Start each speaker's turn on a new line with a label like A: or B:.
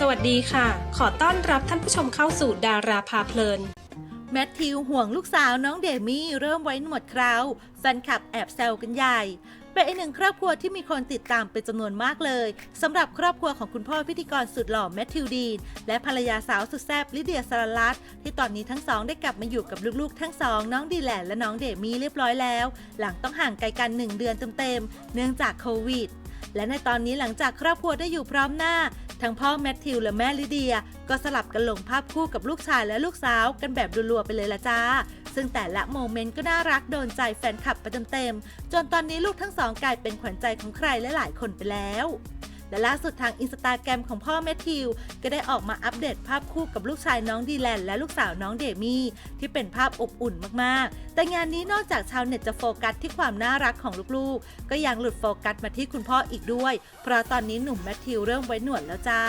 A: สวัสดีค่ะ ขอต้อนรับท่านผู้ชมเข้าสู่ดาราพาเพลิน
B: แมทธิวห่วงลูกสาวน้องเดมี่เริ่มไว้หนวดคราวแฟนคลับแอบแซวกันใหญ่ เป็นอีกหนึ่งครอบครัวที่มีคนติดตามเป็นจำนวนมากเลยสำหรับครอบครัวของคุณพ่อพิธีกรสุดหล่อแมทธิวดีน และภรรยาสาวสุดแซ่บลิเดียสารลัตที่ตอนนี้ทั้งสองได้กลับมาอยู่กับลูกๆ ทั้งสองน้องดีแลนและน้องเดมี่เรียบร้อยแล้ว หลังต้องห่างไกลกันหนึ่งเดือนเต็มๆเนื่องจากโควิดและในตอนนี้หลังจากครอบครัวได้อยู่พร้อมหน้า ทั้งพ่อแมทธิวและแม่ลิเดีย ก็สลับกันลงภาพคู่กับลูกชายและลูกสาวกันแบบรัวๆไปเลยละจ้า ซึ่งแต่ละโมเมนต์ก็น่ารักโดนใจแฟนคลับไปเต็มๆ จนตอนนี้ลูกทั้งสองกลายเป็นขวัญใจของใครและหลายคนไปแล้ว และล่าสุดทางอินสตาแกรมของพ่อแมทธิว ก็ได้ออกมาอัปเดตภาพคู่กับลูกชายน้องดีแลนและลูกสาวน้องเดมี่ ที่เป็นภาพอบอุ่นมากๆ แต่งานนี้นอกจากชาวเน็ตจะโฟกัสที่ความน่ารักของลูกๆ ก็ยังหลุดโฟกัสมาที่คุณพ่ออีกด้วย เพราะตอนนี้หนุ่มแมทธิวเริ่มไว้หนวดแล้วจ้า